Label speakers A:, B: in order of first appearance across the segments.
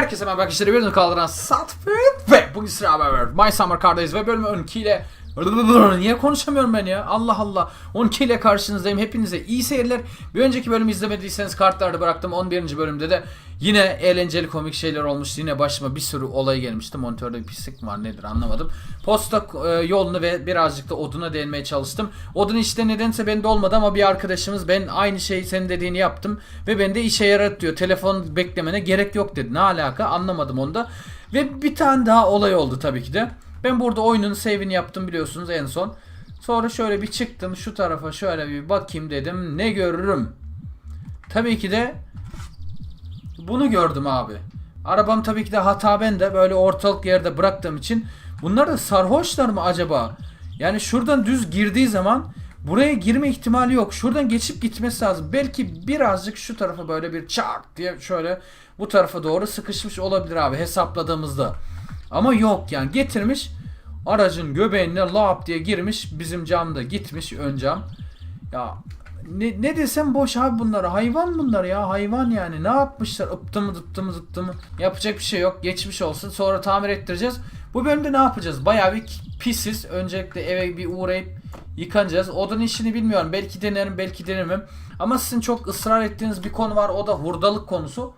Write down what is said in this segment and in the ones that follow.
A: Herkese merhaba arkadaşlar. Bir kaldıran Sat ve bugün sıra haber My Summer Car'dayız ve bölüm 12 ile Niye konuşamıyorum ben ya? Allah Allah. 12 ile karşınızdayım. Hepinize iyi seyirler. Bir önceki bölümü izlemediyseniz kartlarda bıraktım. 11. bölümde de yine eğlenceli komik şeyler olmuştu. Yine başıma bir sürü olay gelmişti. Monitörde bir pislik var nedir anlamadım. Posta e, yolunu ve birazcık da oduna değinmeye çalıştım. Odun işte nedense bende olmadı ama bir arkadaşımız ben aynı şeyi senin dediğini yaptım. Ve bende işe yaradı diyor. Telefon beklemene gerek yok dedi. Ne alaka anlamadım onu da. Ve bir tane daha olay oldu tabii ki de. Ben burada oyunun save'ini yaptım biliyorsunuz en son. Sonra şöyle bir çıktım şu tarafa şöyle bir bakayım dedim. Ne görürüm? Tabii ki de bunu gördüm abi. Arabam tabii ki de hata bende. Böyle ortalık yerde bıraktığım için. Bunlar da sarhoşlar mı acaba? Yani şuradan düz girdiği zaman buraya girme ihtimali yok. Şuradan geçip gitmesi lazım. Belki birazcık şu tarafa böyle bir çark diye şöyle bu tarafa doğru sıkışmış olabilir abi hesapladığımızda. Ama yok yani getirmiş aracın göbeğine lap diye girmiş bizim camda gitmiş ön cam. Ya ne, ne desem boş abi bunlar hayvan bunlar ya hayvan yani ne yapmışlar ıptı mı dıptı mı zıptı mı yapacak bir şey yok geçmiş olsun sonra tamir ettireceğiz. Bu bölümde ne yapacağız baya bir pisiz öncelikle eve bir uğrayıp yıkanacağız. Odun işini bilmiyorum belki denerim belki denemem ama sizin çok ısrar ettiğiniz bir konu var o da hurdalık konusu.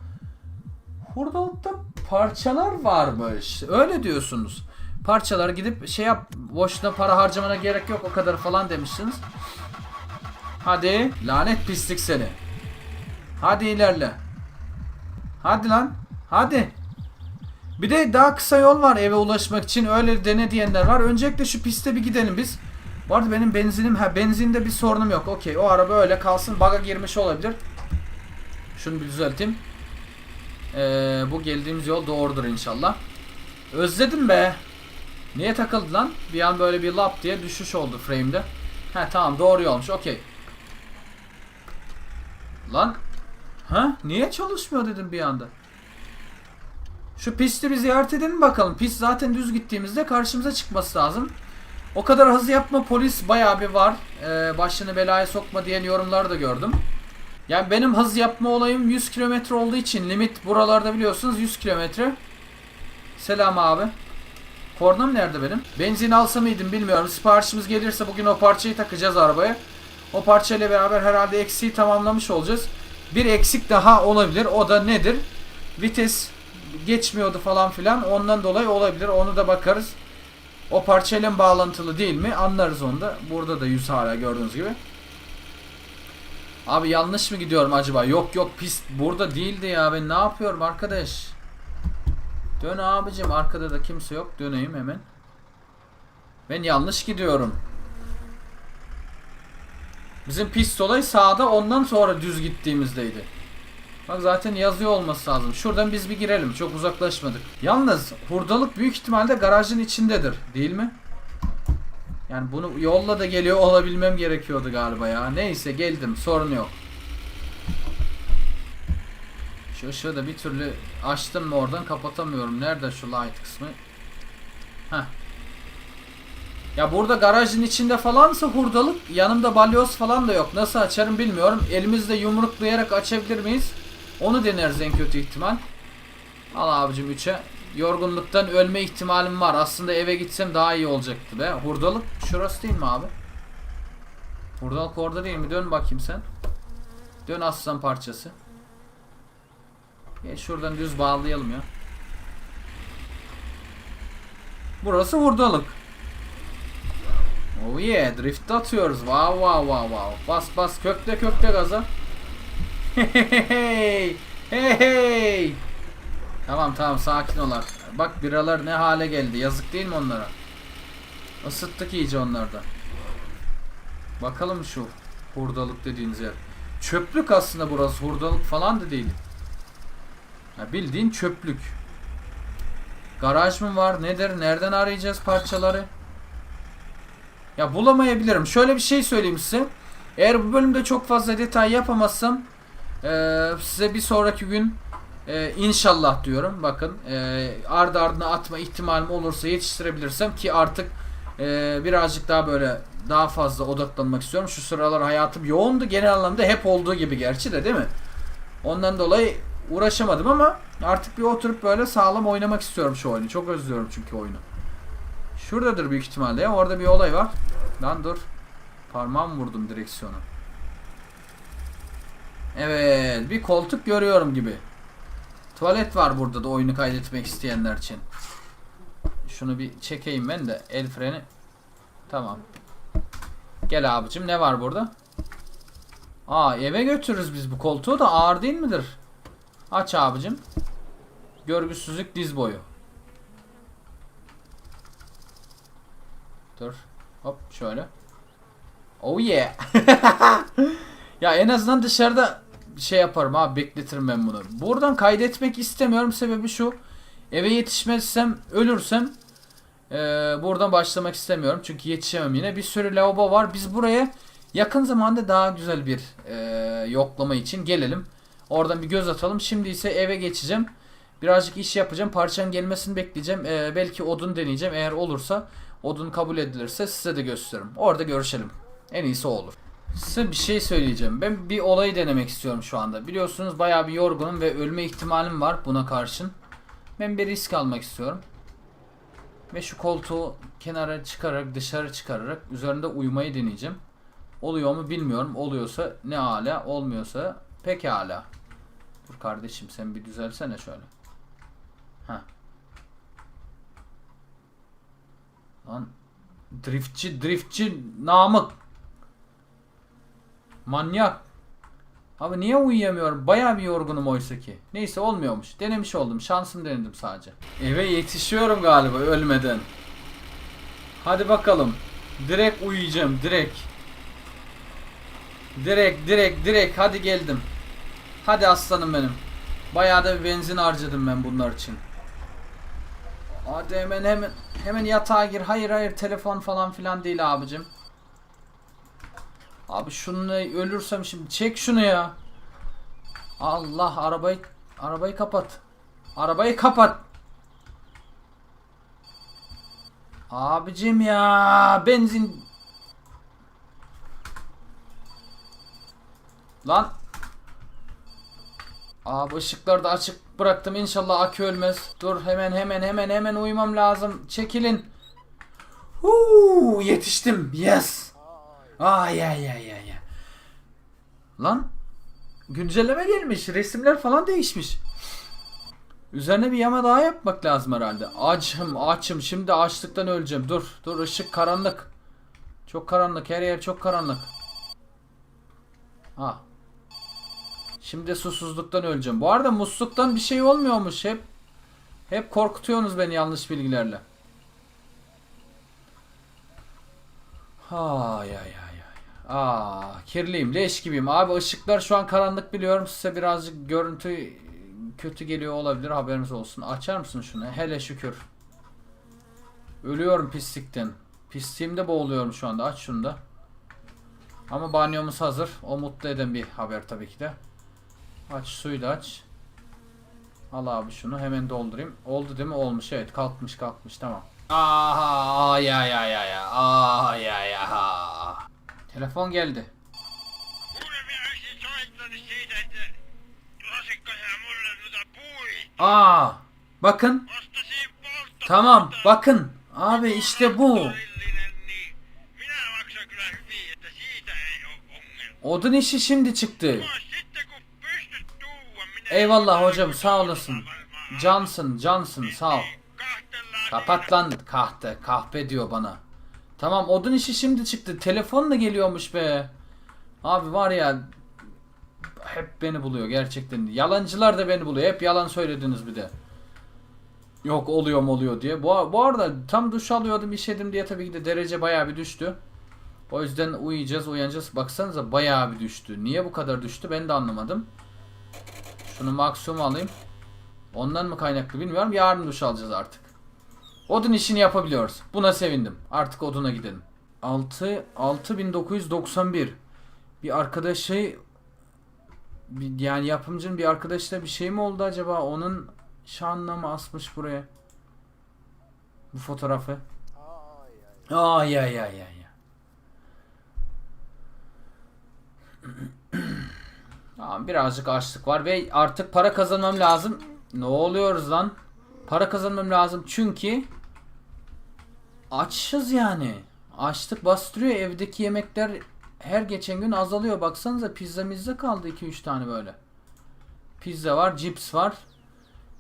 A: Hurdalıkta parçalar varmış. Öyle diyorsunuz. Parçalar gidip şey yap boşuna para harcamana gerek yok o kadar falan demişsiniz. Hadi lanet pislik seni. Hadi ilerle. Hadi lan. Hadi. Bir de daha kısa yol var eve ulaşmak için. Öyle dene diyenler var. Öncelikle şu piste bir gidelim biz. Bu arada benim benzinim ha benzinde bir sorunum yok. Okey o araba öyle kalsın. Baga girmiş olabilir. Şunu bir düzelteyim. Ee, bu geldiğimiz yol doğrudur inşallah. Özledim be. Niye takıldı lan? Bir an böyle bir lap diye düşüş oldu frame'de. He tamam doğru yolmuş okey. Lan. Ha? Niye çalışmıyor dedim bir anda. Şu pisti bir ziyaret edelim bakalım. Pist zaten düz gittiğimizde karşımıza çıkması lazım. O kadar hızlı yapma polis bayağı bir var. Ee, başını belaya sokma diyen yorumlar da gördüm. Yani benim hız yapma olayım 100 kilometre olduğu için limit buralarda biliyorsunuz 100 kilometre. Selam abi. Kornam nerede benim? Benzin alsa mıydım bilmiyorum. Siparişimiz gelirse bugün o parçayı takacağız arabaya. O parçayla beraber herhalde eksiği tamamlamış olacağız. Bir eksik daha olabilir. O da nedir? Vites geçmiyordu falan filan. Ondan dolayı olabilir. Onu da bakarız. O parçayla bağlantılı değil mi? Anlarız onu da. Burada da 100 hala gördüğünüz gibi. Abi yanlış mı gidiyorum acaba? Yok yok pist burada değildi ya. Ben ne yapıyorum arkadaş? Dön abicim arkada da kimse yok. Döneyim hemen. Ben yanlış gidiyorum. Bizim pist olay sağda ondan sonra düz gittiğimizdeydi. Bak zaten yazıyor olması lazım. Şuradan biz bir girelim. Çok uzaklaşmadık. Yalnız hurdalık büyük ihtimalle garajın içindedir. Değil mi? Yani bunu yolla da geliyor olabilmem gerekiyordu galiba ya. Neyse geldim sorun yok. Şu ışığı da bir türlü açtım mı oradan kapatamıyorum. Nerede şu light kısmı? Heh. Ya burada garajın içinde falansa hurdalık yanımda balyoz falan da yok. Nasıl açarım bilmiyorum. Elimizle yumruklayarak açabilir miyiz? Onu deneriz en kötü ihtimal. Al abicim 3'e. Yorgunluktan ölme ihtimalim var. Aslında eve gitsem daha iyi olacaktı be. Hurdalık şurası değil mi abi? Hurdalık orada değil mi? Dön bakayım sen. Dön aslan parçası. Gel şuradan düz bağlayalım ya. Burası hurdalık. Oh yeah, drift atıyoruz. Wow wow wow wow. Bas bas kökte kökte gaza. Hey hey hey hey. Tamam tamam sakin ol. Bak biralar ne hale geldi. Yazık değil mi onlara? Isıttık iyice onlarda. Bakalım şu hurdalık dediğiniz yer. Çöplük aslında burası. Hurdalık falan da değil. Ya bildiğin çöplük. Garaj mı var? Nedir? Nereden arayacağız parçaları? Ya bulamayabilirim. Şöyle bir şey söyleyeyim size. Eğer bu bölümde çok fazla detay yapamazsam eee, size bir sonraki gün eee, inşallah diyorum. Bakın eee ardı ardına atma ihtimalim olursa yetiştirebilirsem ki artık eee, birazcık daha böyle daha fazla odaklanmak istiyorum. Şu sıralar hayatım yoğundu. Genel anlamda hep olduğu gibi gerçi de değil mi? Ondan dolayı uğraşamadım ama artık bir oturup böyle sağlam oynamak istiyorum şu oyunu. Çok özlüyorum çünkü oyunu. Şuradadır büyük ihtimalle. Orada bir olay var. Lan dur. Parmağım vurdum direksiyona. Evet. Bir koltuk görüyorum gibi. Tuvalet var burada da oyunu kaydetmek isteyenler için. Şunu bir çekeyim ben de. El freni. Tamam. Gel abicim ne var burada? Aa eve götürürüz biz bu koltuğu da ağır değil midir? Aç abicim. Görgüsüzlük diz boyu. Dur. Hop şöyle. Oh yeah. ya en azından dışarıda şey yaparım abi bekletirim ben bunu. Buradan kaydetmek istemiyorum sebebi şu. Eve yetişmezsem ölürsem eee, buradan başlamak istemiyorum. Çünkü yetişemem yine. Bir sürü lavabo var. Biz buraya yakın zamanda daha güzel bir eee, yoklama için gelelim. Oradan bir göz atalım. Şimdi ise eve geçeceğim. Birazcık iş yapacağım. Parçanın gelmesini bekleyeceğim. Eee, belki odun deneyeceğim. Eğer olursa odun kabul edilirse size de gösteririm. Orada görüşelim. En iyisi o olur. Size bir şey söyleyeceğim. Ben bir olayı denemek istiyorum şu anda. Biliyorsunuz bayağı bir yorgunum ve ölme ihtimalim var buna karşın. Ben bir risk almak istiyorum. Ve şu koltuğu kenara çıkararak dışarı çıkararak üzerinde uyumayı deneyeceğim. Oluyor mu bilmiyorum. Oluyorsa ne ala, olmuyorsa pekala. Dur kardeşim sen bir düzelsene şöyle. Heh. Lan driftçi driftçi namık. Manyak. Abi niye uyuyamıyorum? Bayağı bir yorgunum oysa ki. Neyse olmuyormuş. Denemiş oldum. Şansım denedim sadece. Eve yetişiyorum galiba ölmeden. Hadi bakalım. Direkt uyuyacağım. Direkt. Direkt direkt direkt. Hadi geldim. Hadi aslanım benim. Bayağı da benzin harcadım ben bunlar için. Hadi hemen hemen hemen yatağa gir. Hayır hayır telefon falan filan değil abicim. Abi şunu ölürsem şimdi çek şunu ya. Allah arabayı arabayı kapat. Arabayı kapat. Abicim ya benzin Lan Abi ışıkları da açık bıraktım inşallah akü ölmez. Dur hemen hemen hemen hemen uyumam lazım. Çekilin. Huu, yetiştim. Yes. Ay ay ay ay. Lan güncelleme gelmiş. Resimler falan değişmiş. Üzerine bir yama daha yapmak lazım herhalde. Açım açım. Şimdi açlıktan öleceğim. Dur dur ışık karanlık. Çok karanlık. Her yer çok karanlık. Ha. Şimdi susuzluktan öleceğim. Bu arada musluktan bir şey olmuyormuş hep. Hep korkutuyorsunuz beni yanlış bilgilerle. Ay ay ay. Aa, kirliyim, leş gibiyim. Abi ışıklar şu an karanlık biliyorum. Size birazcık görüntü kötü geliyor olabilir. Haberiniz olsun. Açar mısın şunu? Hele şükür. Ölüyorum pislikten. Pisliğimde boğuluyorum şu anda. Aç şunu da. Ama banyomuz hazır. O mutlu eden bir haber tabii ki de. Aç suyu da aç. Al abi şunu hemen doldurayım. Oldu değil mi? Olmuş evet. Kalkmış kalkmış tamam. Aha ya ya ya ya. Aa ya ya. Telefon geldi. Aa bakın. Tamam bakın. Abi işte bu. Odun işi şimdi çıktı. Eyvallah hocam sağ olasın. Johnson Johnson sağ ol. Kapat lan kahpe. Kahpe diyor bana. Tamam odun işi şimdi çıktı. Telefonla geliyormuş be. Abi var ya hep beni buluyor gerçekten. Yalancılar da beni buluyor. Hep yalan söylediniz bir de. Yok oluyor mu oluyor diye. Bu, bu arada tam duş alıyordum işedim diye tabii ki de derece bayağı bir düştü. O yüzden uyuyacağız uyanacağız. Baksanıza bayağı bir düştü. Niye bu kadar düştü ben de anlamadım. Şunu maksimum alayım. Ondan mı kaynaklı bilmiyorum. Yarın duş alacağız artık. Odun işini yapabiliyoruz. Buna sevindim. Artık oduna gidelim. 6 6991. Bir arkadaşı bir, yani yapımcının bir arkadaşla bir şey mi oldu acaba? Onun şanına mı asmış buraya? Bu fotoğrafı. Ay ay ay ay. ay. Tamam birazcık açlık var ve artık para kazanmam lazım. Ne oluyoruz lan? Para kazanmam lazım çünkü açız yani. Açlık bastırıyor evdeki yemekler her geçen gün azalıyor. Baksanıza pizza mizza kaldı 2-3 tane böyle. Pizza var, cips var.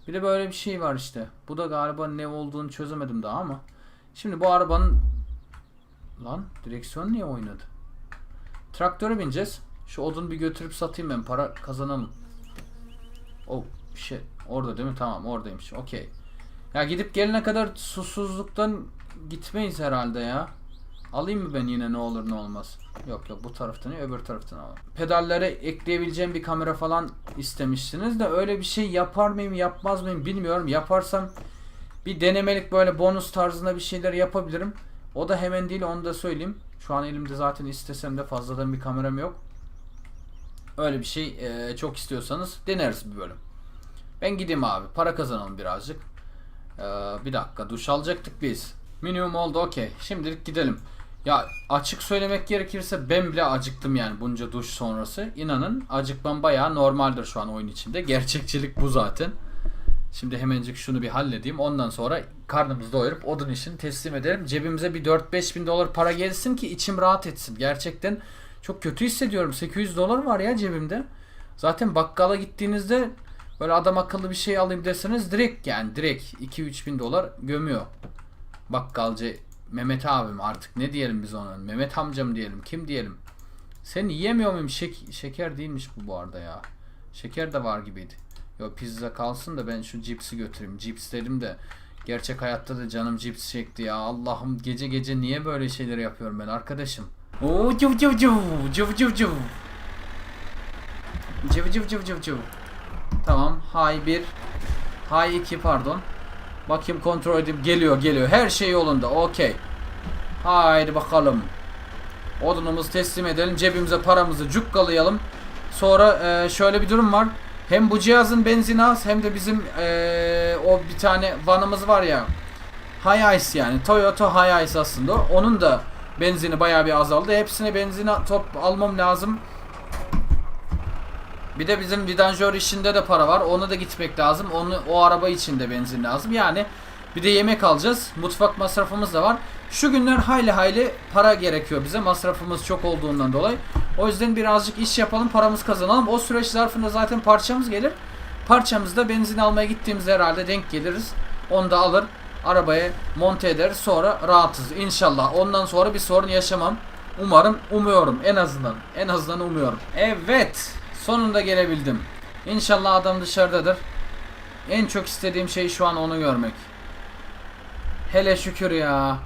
A: Bir de böyle bir şey var işte. Bu da galiba ne olduğunu çözemedim daha ama. Şimdi bu arabanın lan direksiyon niye oynadı? Traktöre bineceğiz. Şu odunu bir götürüp satayım ben para kazanalım. Oh şey orada değil mi? Tamam oradaymış. Okey. Ya gidip gelene kadar susuzluktan gitmeyiz herhalde ya. Alayım mı ben yine ne olur ne olmaz. Yok yok bu taraftan öbür taraftan alalım. Pedallere ekleyebileceğim bir kamera falan istemiştiniz de öyle bir şey yapar mıyım yapmaz mıyım bilmiyorum. Yaparsam bir denemelik böyle bonus tarzında bir şeyler yapabilirim. O da hemen değil onu da söyleyeyim. Şu an elimde zaten istesem de fazladan bir kameram yok. Öyle bir şey eee, çok istiyorsanız deneriz bir bölüm. Ben gideyim abi. Para kazanalım birazcık. Eee, bir dakika duş alacaktık biz. Minimum oldu okey. Şimdilik gidelim. Ya açık söylemek gerekirse ben bile acıktım yani bunca duş sonrası. İnanın acıkmam bayağı normaldir şu an oyun içinde. Gerçekçilik bu zaten. Şimdi hemencik şunu bir halledeyim. Ondan sonra karnımızı doyurup odun işini teslim ederim. Cebimize bir 4-5 bin dolar para gelsin ki içim rahat etsin. Gerçekten çok kötü hissediyorum. 800 dolar var ya cebimde. Zaten bakkala gittiğinizde böyle adam akıllı bir şey alayım deseniz direkt yani direkt 2-3 bin dolar gömüyor. Bakkalcı Mehmet abim artık ne diyelim biz ona? Mehmet amcam diyelim. Kim diyelim? Sen yiyemiyor muyum? Şek- şeker değilmiş bu bu arada ya. Şeker de var gibiydi. Yo pizza kalsın da ben şu cipsi götüreyim. Cips dedim de gerçek hayatta da canım cips çekti ya. Allah'ım gece gece niye böyle şeyler yapıyorum ben arkadaşım? Oo cıv cıv cıv cıv cıv cıv. Cıv cıv cıv cıv. Tamam. Hay 1. Hay 2 pardon. Bakayım kontrol edeyim. Geliyor geliyor. Her şey yolunda. Okey. Haydi bakalım. Odunumuzu teslim edelim. Cebimize paramızı cukkalayalım. Sonra e, şöyle bir durum var. Hem bu cihazın benzini az hem de bizim e, o bir tane vanımız var ya. Hiace yani. Toyota Hiace aslında. o. Onun da benzini bayağı bir azaldı. Hepsine benzin top almam lazım. Bir de bizim vidanjör işinde de para var. Ona da gitmek lazım. Onu o araba için de benzin lazım. Yani bir de yemek alacağız. Mutfak masrafımız da var. Şu günler hayli hayli para gerekiyor bize. Masrafımız çok olduğundan dolayı. O yüzden birazcık iş yapalım, paramız kazanalım. O süreç zarfında zaten parçamız gelir. Parçamızda benzin almaya gittiğimizde herhalde denk geliriz. Onu da alır, arabaya monte ederiz. Sonra rahatız inşallah. Ondan sonra bir sorun yaşamam. Umarım, umuyorum en azından. En azından umuyorum. Evet, sonunda gelebildim. İnşallah adam dışarıdadır. En çok istediğim şey şu an onu görmek. Hele şükür ya.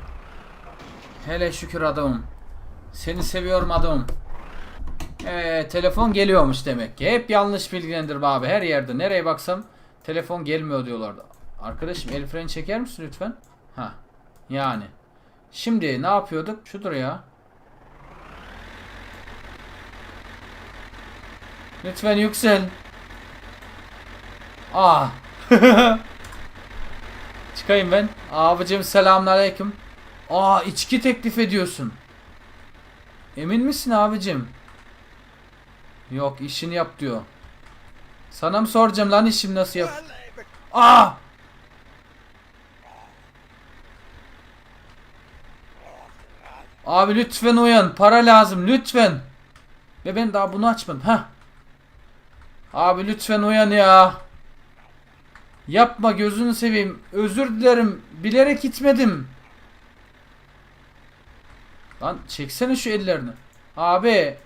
A: Hele şükür adamım. Seni seviyorum adamım. Evet telefon geliyormuş demek ki. Hep yanlış bilgilendir be abi. Her yerde nereye baksam telefon gelmiyor diyorlardı. Arkadaşım el freni çeker misin lütfen? Ha. Yani. Şimdi ne yapıyorduk? Şudur ya. Lütfen yüksel. Ah. Çıkayım ben. Abicim selamünaleyküm. Aa içki teklif ediyorsun. Emin misin abicim? Yok işini yap diyor. Sana mı soracağım lan işim nasıl yap? Aa! Abi lütfen uyan. Para lazım lütfen. Ve ben daha bunu açmadım. Ha. Abi lütfen uyan ya. Yapma gözünü seveyim. Özür dilerim. Bilerek gitmedim. Lan çeksene şu ellerini. Abi.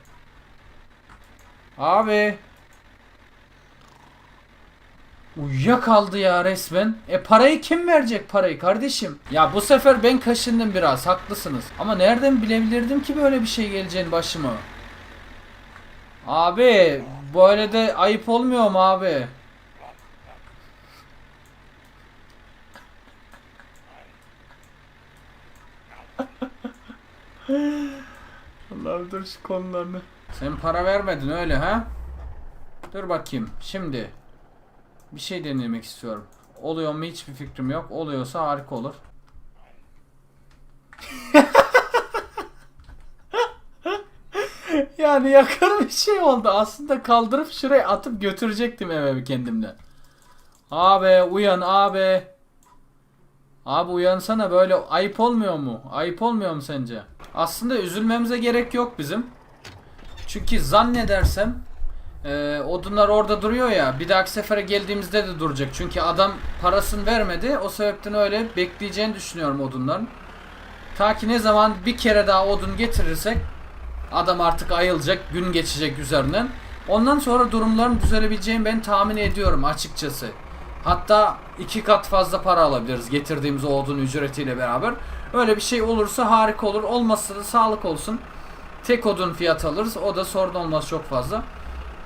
A: Abi. Uyuyakaldı ya resmen. E parayı kim verecek parayı kardeşim? Ya bu sefer ben kaşındım biraz haklısınız. Ama nereden bilebilirdim ki böyle bir şey geleceğini başıma? Abi böyle de ayıp olmuyor mu abi? Allah'ım dur şu konularını. Sen para vermedin öyle ha? Dur bakayım. Şimdi bir şey denemek istiyorum. Oluyor mu hiçbir fikrim yok. Oluyorsa harika olur. ya Yani yakın bir şey oldu. Aslında kaldırıp şuraya atıp götürecektim eve kendimle. Abi uyan abi. Abi uyansana böyle ayıp olmuyor mu? Ayıp olmuyor mu sence? Aslında üzülmemize gerek yok bizim. Çünkü zannedersem e, odunlar orada duruyor ya bir dahaki sefere geldiğimizde de duracak. Çünkü adam parasını vermedi. O sebepten öyle bekleyeceğini düşünüyorum odunların. Ta ki ne zaman bir kere daha odun getirirsek adam artık ayılacak, gün geçecek üzerinden. Ondan sonra durumların düzelebileceğini ben tahmin ediyorum açıkçası. Hatta iki kat fazla para alabiliriz getirdiğimiz o odun ücretiyle beraber. Öyle bir şey olursa harika olur. Olmazsa da sağlık olsun. Tek odun fiyat alırız. O da sorun olmaz çok fazla.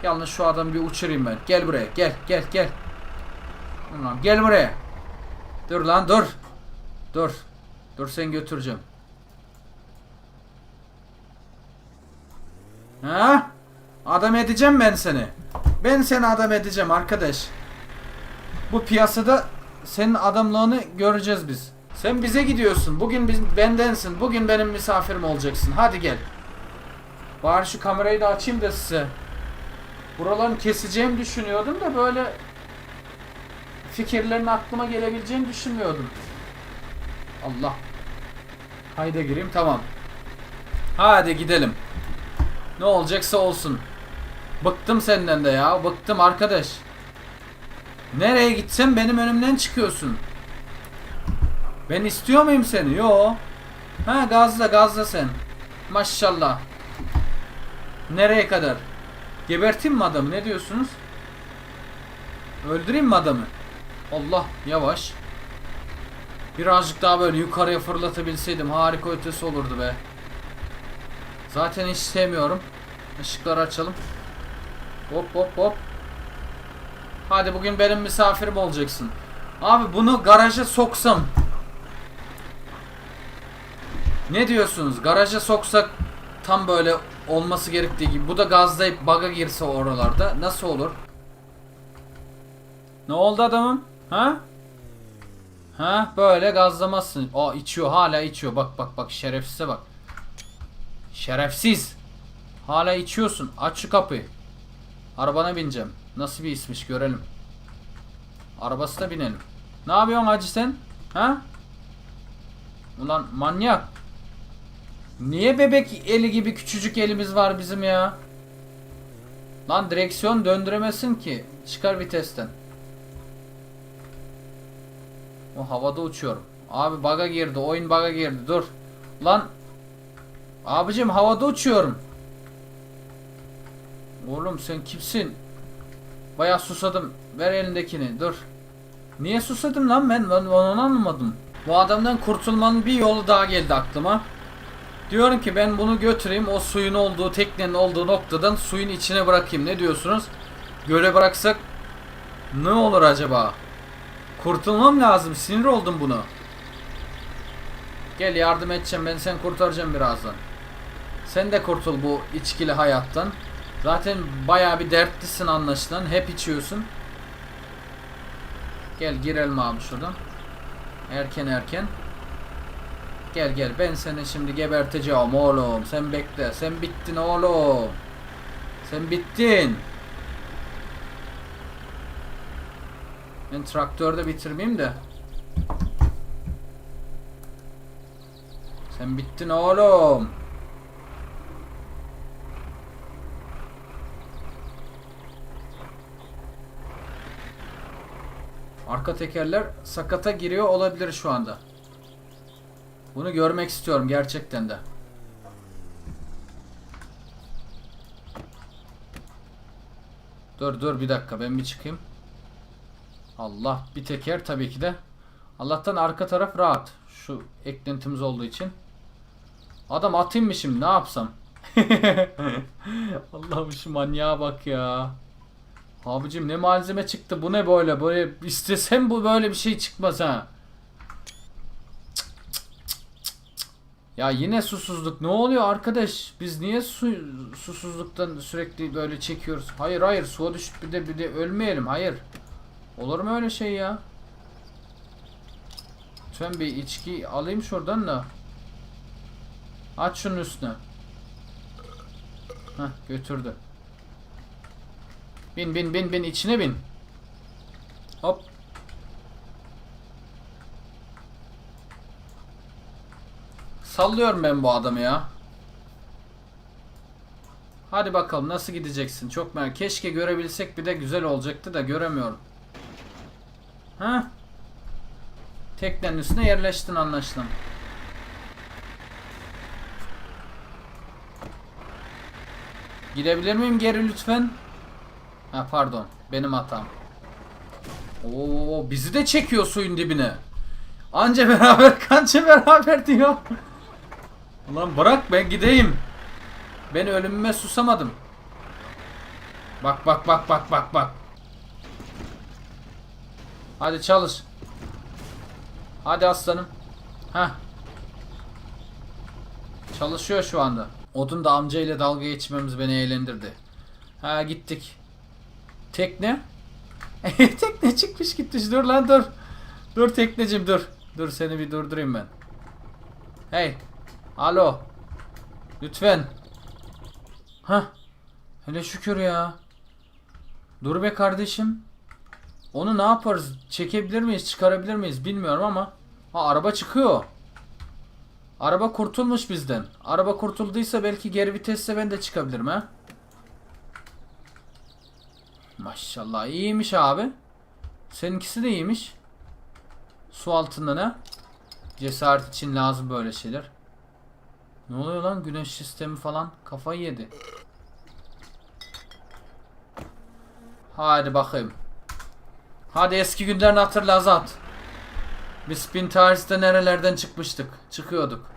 A: Yalnız şu adamı bir uçurayım ben. Gel buraya. Gel gel gel. Ulan gel buraya. Dur lan dur. Dur. Dur sen götüreceğim. Ha? Adam edeceğim ben seni. Ben seni adam edeceğim arkadaş. Bu piyasada senin adamlığını göreceğiz biz. Sen bize gidiyorsun. Bugün biz bendensin. Bugün benim misafirim olacaksın. Hadi gel. Bari şu kamerayı da açayım da size. Buralarını keseceğimi düşünüyordum da böyle fikirlerin aklıma gelebileceğini düşünmüyordum. Allah. Hayda gireyim tamam. Hadi gidelim. Ne olacaksa olsun. Bıktım senden de ya. Bıktım arkadaş. Nereye gitsem benim önümden çıkıyorsun. Ben istiyor muyum seni? Yo. Ha gazla gazla sen. Maşallah. Nereye kadar? Geberteyim mi adamı? Ne diyorsunuz? Öldüreyim mi adamı? Allah yavaş. Birazcık daha böyle yukarıya fırlatabilseydim harika ötesi olurdu be. Zaten hiç sevmiyorum. Işıkları açalım. Hop hop hop. Hadi bugün benim misafirim olacaksın. Abi bunu garaja soksam. Ne diyorsunuz? Garaja soksak tam böyle olması gerektiği gibi. Bu da gazlayıp baga girse oralarda nasıl olur? Ne oldu adamım? Ha? Ha böyle gazlamazsın. Aa içiyor hala içiyor. Bak bak bak şerefsize bak. Şerefsiz. Hala içiyorsun. Aç şu kapıyı. Arabana bineceğim. Nasıl bir ismiş görelim. Arabasına binelim. Ne yapıyorsun hacı sen? Ha? Ulan manyak. Niye bebek eli gibi küçücük elimiz var bizim ya? Lan direksiyon döndüremezsin ki. Çıkar vitesten. O havada uçuyorum. Abi baga girdi. Oyun baga girdi. Dur. Lan. Abicim havada uçuyorum. Oğlum sen kimsin? Bayağı susadım. Ver elindekini. Dur. Niye susadım lan? Ben, ben onu anlamadım. Bu adamdan kurtulmanın bir yolu daha geldi aklıma. Diyorum ki ben bunu götüreyim o suyun olduğu teknenin olduğu noktadan suyun içine bırakayım. Ne diyorsunuz? Göle bıraksak ne olur acaba? Kurtulmam lazım. Sinir oldum bunu. Gel yardım edeceğim. Ben seni kurtaracağım birazdan. Sen de kurtul bu içkili hayattan. Zaten baya bir dertlisin anlaşılan. Hep içiyorsun. Gel girelim abi şuradan. Erken erken. Gel gel ben seni şimdi geberteceğim oğlum. Sen bekle. Sen bittin oğlum. Sen bittin. Ben traktörde bitirmeyeyim de. Sen bittin oğlum. Arka tekerler sakata giriyor olabilir şu anda. Bunu görmek istiyorum gerçekten de. Dur dur bir dakika ben bir çıkayım. Allah bir teker tabii ki de. Allah'tan arka taraf rahat. Şu eklentimiz olduğu için. Adam atayım mı şimdi ne yapsam? Allah'ım şu manyağa bak ya. Abicim ne malzeme çıktı bu ne böyle böyle istesem bu böyle bir şey çıkmaz ha. Ya yine susuzluk ne oluyor arkadaş biz niye su, susuzluktan sürekli böyle çekiyoruz. Hayır hayır suya düşüp bir de bir de ölmeyelim hayır. Olur mu öyle şey ya? Lütfen bir içki alayım şuradan da. Aç şunun üstüne. Hah götürdü. Bin bin bin bin içine bin. Hop. Sallıyorum ben bu adamı ya. Hadi bakalım nasıl gideceksin? Çok merak. Keşke görebilsek bir de güzel olacaktı da göremiyorum. Ha? Teknenin üstüne yerleştin anlaşılan. Gidebilir miyim geri lütfen? Ha pardon. Benim hatam. Oo bizi de çekiyor suyun dibine. Anca beraber kanca beraber diyor. Ulan bırak ben gideyim. Ben ölümüme susamadım. Bak bak bak bak bak bak. Hadi çalış. Hadi aslanım. Heh. Çalışıyor şu anda. Odun da amcayla dalga geçmemiz beni eğlendirdi. Ha gittik. Tekne? tekne çıkmış gitmiş. Dur lan dur. Dur teknecim dur. Dur seni bir durdurayım ben. Hey. Alo. Lütfen. Ha. Hele şükür ya. Dur be kardeşim. Onu ne yaparız? Çekebilir miyiz? Çıkarabilir miyiz? Bilmiyorum ama. Ha araba çıkıyor. Araba kurtulmuş bizden. Araba kurtulduysa belki geri vitesse ben de çıkabilirim ha. Maşallah iyiymiş abi. Seninkisi de iyiymiş. Su altında ne? Cesaret için lazım böyle şeyler. Ne oluyor lan güneş sistemi falan kafayı yedi. Hadi bakayım. Hadi eski günlerini hatırla Azat. Biz Spin Tarz'da nerelerden çıkmıştık? Çıkıyorduk.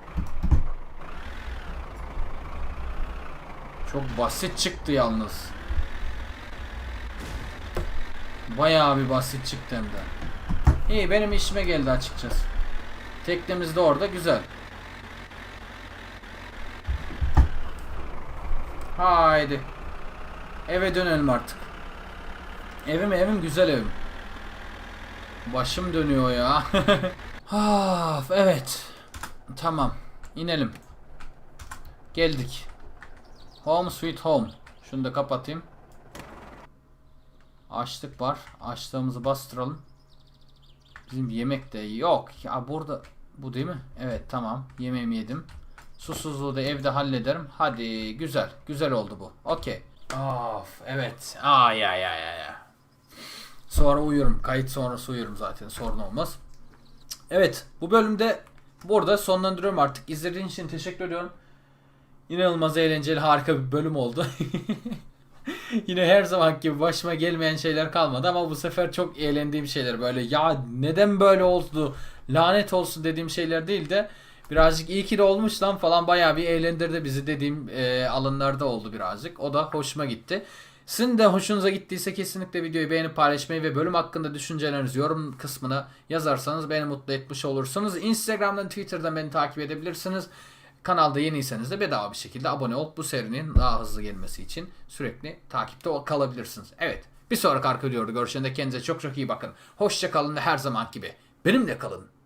A: Çok basit çıktı yalnız. Bayağı bir basit çıktı hem de. İyi benim işime geldi açıkçası. Teknemiz de orada güzel. Haydi. Eve dönelim artık. Evim evim güzel evim. Başım dönüyor ya. Of, evet. Tamam. İnelim. Geldik. Home sweet home. Şunu da kapatayım. Açlık var. Açlığımızı bastıralım. Bizim yemek de yok. Ya burada bu değil mi? Evet tamam. Yemeğimi yedim. Susuzluğu da evde hallederim. Hadi güzel. Güzel oldu bu. Okey. Of evet. Ay ay ay ay. Sonra uyurum. Kayıt sonrası uyurum zaten. Sorun olmaz. Evet. Bu bölümde burada sonlandırıyorum artık. İzlediğiniz için teşekkür ediyorum. İnanılmaz eğlenceli harika bir bölüm oldu. Yine her zaman gibi başıma gelmeyen şeyler kalmadı ama bu sefer çok eğlendiğim şeyler böyle ya neden böyle oldu lanet olsun dediğim şeyler değil de birazcık iyi ki de olmuş lan falan bayağı bir eğlendirdi bizi dediğim e, alanlarda oldu birazcık. O da hoşuma gitti. Sizin de hoşunuza gittiyse kesinlikle videoyu beğenip paylaşmayı ve bölüm hakkında düşüncelerinizi yorum kısmına yazarsanız beni mutlu etmiş olursunuz. Instagram'dan Twitter'dan beni takip edebilirsiniz. Kanalda yeniyseniz de bedava bir şekilde abone olup bu serinin daha hızlı gelmesi için sürekli takipte kalabilirsiniz. Evet bir sonraki arka videoda görüşende kendinize çok çok iyi bakın. Hoşça kalın ve her zaman gibi benimle kalın.